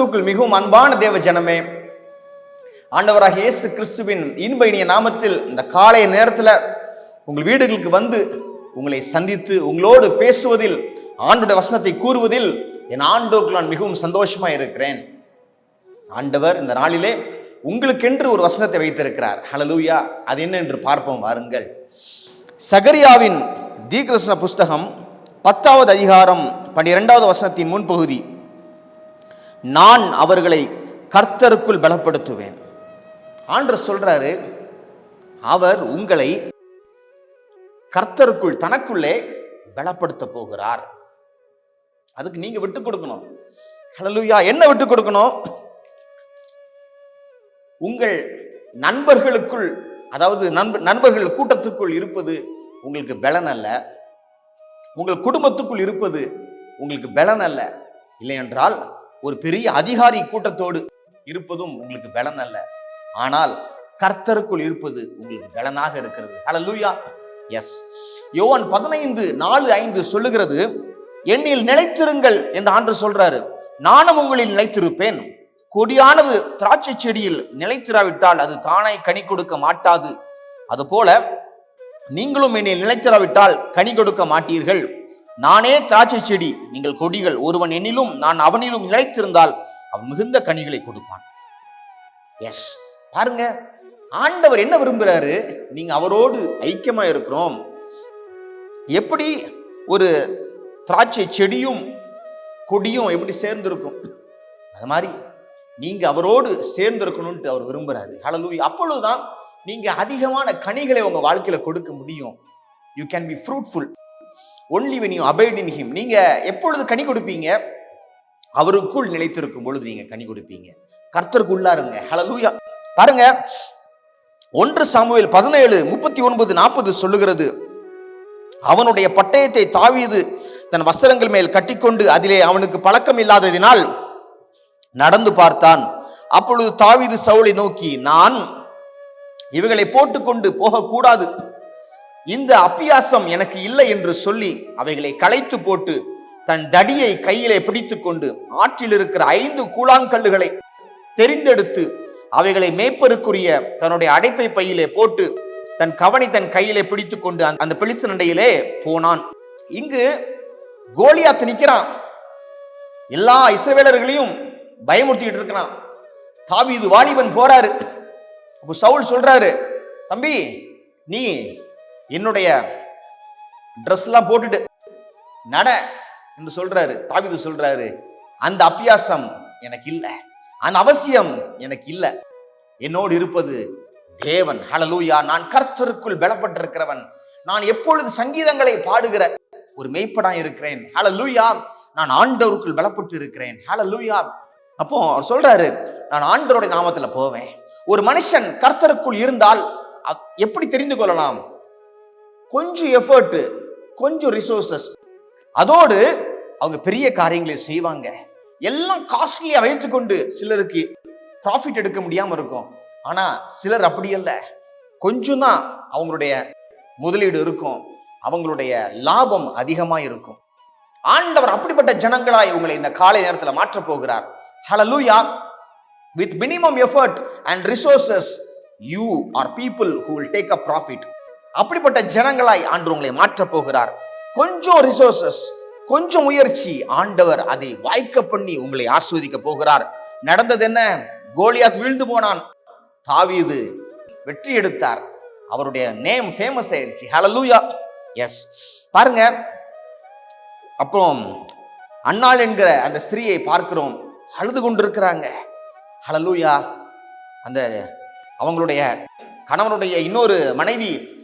கிறிஸ்துவுக்குள் மிகவும் அன்பான தேவ ஜனமே ஆண்டவராக இயேசு கிறிஸ்துவின் இன்ப இனிய நாமத்தில் இந்த காலை நேரத்தில் உங்கள் வீடுகளுக்கு வந்து உங்களை சந்தித்து உங்களோடு பேசுவதில் ஆண்டுடைய வசனத்தை கூறுவதில் என் ஆண்டோருக்கு நான் மிகவும் சந்தோஷமா இருக்கிறேன். ஆண்டவர் இந்த நாளிலே உங்களுக்கென்று ஒரு வசனத்தை வைத்திருக்கிறார். ஹலலூயா அது என்ன என்று பார்ப்போம் வாருங்கள். சகரியாவின் தீகிருஷ்ண புஸ்தகம் பத்தாவது அதிகாரம் பன்னிரெண்டாவது வசனத்தின் முன்பகுதி. நான் அவர்களை கர்த்தருக்குள் பலப்படுத்துவேன். ஆண்டு சொல்றாரு அவர் உங்களை கர்த்தருக்குள் தனக்குள்ளே பலப்படுத்த போகிறார். அதுக்கு நீங்க விட்டு கொடுக்கணும். ஹலலுயா என்ன விட்டு கொடுக்கணும்? உங்கள் நண்பர்களுக்குள் அதாவது நண்ப நண்பர்கள் கூட்டத்துக்குள் இருப்பது உங்களுக்கு பலன் அல்ல. உங்கள் குடும்பத்துக்குள் இருப்பது உங்களுக்கு பலன் அல்ல. இல்லை என்றால் ஒரு பெரிய அதிகாரி கூட்டத்தோடு இருப்பதும் உங்களுக்கு பலன் அல்ல. ஆனால் கர்த்தருக்குள் இருப்பது உங்களுக்கு பலனாக இருக்கிறது. ஹalleluya எஸ் யோவான் பதினைந்து நாலு ஐந்து சொல்லுகிறது என்னில் நிலைத்திருங்கள் என்று ஆண்டு சொல்றாரு. நானும் உங்களில் நிலைத்திருப்பேன். கொடியானது திராட்சை செடியில் நிலைத்திராவிட்டால் அது தானே கனி கொடுக்க மாட்டாது. அதுபோல நீங்களும் என்னில் நிலைத்திராவிட்டால் கனி கொடுக்க மாட்டீர்கள். நானே திராட்சை செடி நீங்கள் கொடிகள் ஒருவன் என்னிலும் நான் அவனிலும் நிலைத்திருந்தால் அவன் மிகுந்த கனிகளை கொடுப்பான். எஸ் பாருங்க ஆண்டவர் என்ன விரும்புகிறாரு நீங்க அவரோடு ஐக்கியமா இருக்கிறோம். எப்படி ஒரு திராட்சை செடியும் கொடியும் எப்படி சேர்ந்திருக்கும்? அது மாதிரி நீங்க அவரோடு சேர்ந்திருக்கணும்ட்டு அவர் விரும்புறாரு. ஹலலூய் அப்பொழுதுதான் நீங்க அதிகமான கனிகளை உங்க வாழ்க்கையில கொடுக்க முடியும். You can be fruitful only when you abide in him. நீங்கள் எப்பொழுது கனி கொடுப்பீங்க? அவருக்குள் நிலைத்திருக்கும் பொழுது நீங்கள் கனி கொடுப்பீங்க. கர்த்தருக்குள்ளா இருங்க ஹலலூயா பாருங்க. ஒன்று சாமுவேல் பதினேழு முப்பத்தி ஒன்பது நாற்பது சொல்லுகிறது. அவனுடைய பட்டயத்தை தாவியது தன் வஸ்திரங்கள் மேல் கட்டிக்கொண்டு அதிலே அவனுக்கு பழக்கம் இல்லாததினால் நடந்து பார்த்தான். அப்பொழுது தாவிது சவுளை நோக்கி நான் இவைகளை போட்டுக்கொண்டு போகக்கூடாது. இந்த அப்பியாசம் எனக்கு இல்லை என்று சொல்லி அவைகளை களைத்து போட்டு தன் தடியை கையிலே பிடித்துக்கொண்டு ஆற்றில் இருக்கிற ஐந்து கூழாங்கல்லுகளை தெரிந்தெடுத்து அவைகளை மேய்ப்பருக்குரிய தன்னுடைய அடைப்பை பையிலே போட்டு தன் கவனி தன் கையிலே பிடித்துக்கொண்டு அந்த- அந்த பிளிசனண்டையிலே போனான். இங்கு கோலியாத்து நிற்கிறான். எல்லா இஸ்ரவேலர்களையும் பயமுறுத்திக்கிட்டு இருக்கிறான். தாவி இது வாலிபன் போறாரு. அப்போ சவுல் சொல்றாரு தம்பி நீ என்னுடைய ட்ரெஸ்லாம் போட்டுட்டு நட என்று சொல்றாரு தாவிது சொல்றாரு அந்த அபியாசம் எனக்கு இல்லை. அந்த அவசியம் எனக்கு இல்லை. என்னோடு இருப்பது தேவன். ஹலலூயா நான் கர்த்தருக்குள் பலப்பட்டிருக்கிறவன். நான் எப்பொழுது சங்கீதங்களை பாடுகிற ஒரு மெய்ப்படா இருக்கிறேன். ஹலலூயா நான் ஆண்டவருக்குள் பலப்பட்டு இருக்கிறேன் ஹலலூயா அப்போ அவர் சொல்றாரு நான் ஆண்டவருடைய நாமத்துல போவேன். ஒரு மனுஷன் கர்த்தருக்குள் இருந்தால் எப்படி தெரிந்து கொள்ளலாம்? கொஞ்சம் எஃபர்ட் கொஞ்சம் ரிசோர்சஸ் அதோடு அவங்க பெரிய காரியங்களை செய்வாங்க. எல்லாம் காஸ்ட்லியா வைத்துக்கொண்டு சிலருக்கு ப்ராஃபிட் எடுக்க முடியாமல் இருக்கும். ஆனால் சிலர் அப்படி அல்ல. கொஞ்சம் தான் அவங்களுடைய முதலீடு இருக்கும். அவங்களுடைய லாபம் அதிகமாக இருக்கும். ஆண்டவர் அப்படிப்பட்ட ஜனங்களாய் உங்களை இந்த காலை நேரத்தில் மாற்றப் போகிறார். ஹalleluya with minimum effort and resources you are people who will take a profit அப்படிப்பட்ட ஜனங்களாய் ஆண்டு உங்களை மாற்றப் போகிறார். கொஞ்சம் ரிசோர்சஸ் கொஞ்சம் முயற்சி ஆண்டவர் அதை வாய்க்க பண்ணி உங்களை ஆஸ்வதிக்க போகிறார். நடந்தது என்ன? கோலியாத் வீழ்ந்து போனான். தாவீது வெற்றி எடுத்தார். அவருடைய நேம் ஃபேமஸ் ஆயிருச்சு. ஹலலூயா எஸ் பாருங்க. அப்புறம் அண்ணாள் என்கிற அந்த ஸ்திரீயை பார்க்கிறோம். அழுது கொண்டிருக்கிறாங்க. ஹலலூயா அந்த அவங்களுடைய கணவனுடைய இன்னொரு மனைவி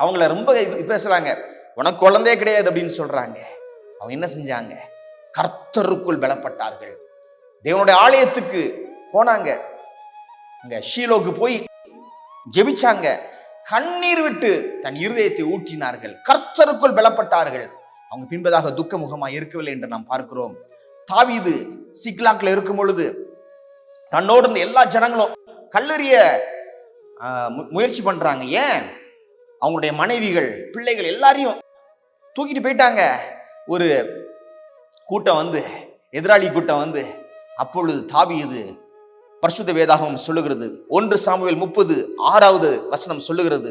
அவங்கள ரொம்ப பேசுகிறாங்க பேசுறாங்க. உனக்கு குழந்தையே கிடையாது அப்படின்னு சொல்றாங்க. அவங்க என்ன செஞ்சாங்க? கர்த்தருக்குள் பலப்பட்டார்கள். தேவனுடைய ஆலயத்துக்கு போனாங்க. அங்க ஷீலோக்கு போய் ஜெபிச்சாங்க. கண்ணீர் விட்டு தன் இருதயத்தை ஊற்றினார்கள். கர்த்தருக்குள் பலப்பட்டார்கள். அவங்க பின்பதாக துக்க முகமாக இருக்கவில்லை என்று நாம் பார்க்கிறோம். தாவிது சிக்லாக்ல இருக்கும் பொழுது தன்னோடு இருந்த எல்லா ஜனங்களும் கல்லறிய மு- முயற்சி பண்றாங்க. ஏன்? அவங்களுடைய மனைவிகள் பிள்ளைகள் எல்லாரையும் தூக்கிட்டு போயிட்டாங்க. ஒரு கூட்டம் வந்து எதிராளி கூட்டம் வந்து அப்பொழுது தாவியது பரிசுத்த வேதாகமம் சொல்லுகிறது. ஒன்று சாமுவேல் முப்பது ஆறாவது வசனம் சொல்லுகிறது.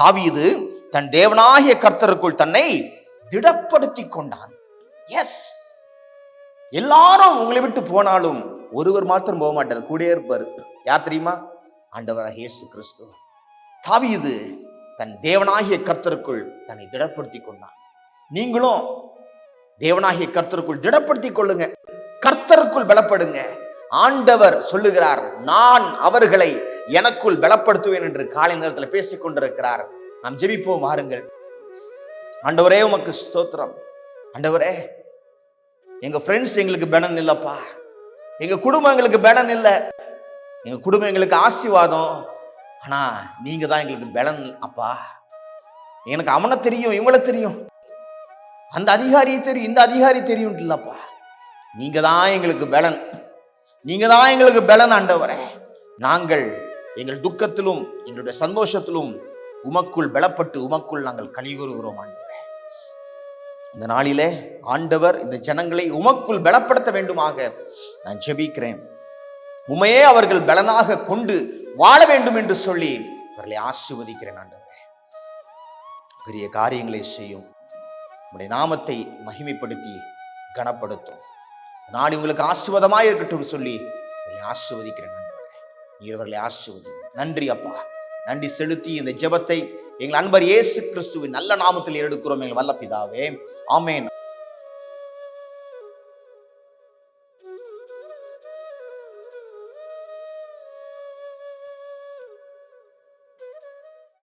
தாவியது தன் தேவனாகிய கர்த்தருக்குள் தன்னை திடப்படுத்தி கொண்டான். எஸ் எல்லாரும் உங்களை விட்டு போனாலும் ஒருவர் மாத்திரம் போக மாட்டார். கூட இருப்பார். யார் தெரியுமா? ஆண்டவராக இயேசு கிறிஸ்து. தாவியது தன் தேவனாகிய கர்த்தருக்குள் தன்னை திடப்படுத்தி கொண்டான். நீங்களும் தேவனாகிய கர்த்தருக்குள் திடப்படுத்திக் கொள்ளுங்க. கர்த்தருக்குள் பலப்படுங்க. ஆண்டவர் சொல்லுகிறார் நான் அவர்களை எனக்குள் பலப்படுத்துவேன் என்று காலை நேரத்தில் பேசிக் கொண்டிருக்கிறார். நாம் ஜெபிப்போம் வாருங்கள் ஆண்டவரே உமக்கு ஸ்தோத்திரம். ஆண்டவரே எங்க ஃப்ரெண்ட்ஸ் எங்களுக்கு பலன் இல்லப்பா. எங்க குடும்பம் எங்களுக்கு பலன் இல்லை. எங்க குடும்பம் எங்களுக்கு ஆசீர்வாதம். ஆனால் நீங்கள் தான் எங்களுக்கு பலன் அப்பா. எனக்கு அவனை தெரியும் இவங்கள தெரியும். அந்த அதிகாரியை தெரியும் இந்த அதிகாரி தெரியும் இல்லைப்பா நீங்கள் தான் எங்களுக்கு பலன். நீங்கள் தான் எங்களுக்கு பலன் ஆண்டவரே. நாங்கள் எங்கள் துக்கத்திலும் எங்களுடைய சந்தோஷத்திலும் உமக்குள் பலப்பட்டு உமக்குள் நாங்கள் கழிவுறுகிறோம் ஆண்டவரே. இந்த நாளிலே ஆண்டவர் இந்த ஜனங்களை உமக்குள் பலப்படுத்த வேண்டுமாக நான் ஜெபிக்கிறேன். உமையே அவர்கள் பலனாக கொண்டு வாழ வேண்டும் என்று சொல்லி அவர்களை ஆசீர்வதிக்கிறேன் ஆண்டவரே. பெரிய காரியங்களை செய்யும். உடைய நாமத்தை மகிமைப்படுத்தி கனப்படுத்தும். நாடு உங்களுக்கு ஆசிர்வாதமாக இருக்கட்டும் சொல்லி உங்களை ஆசீர்வதிக்கிறேன் ஆண்டவரே. நீர் அவர்களை ஆசீர்வதி. நன்றி அப்பா. நன்றி செலுத்தி இந்த ஜெபத்தை எங்கள் அன்பர் இயேசு கிறிஸ்துவின் நல்ல நாமத்தில் எடுக்கிறோம் எங்கள் வல்ல பிதாவே ஆமென்.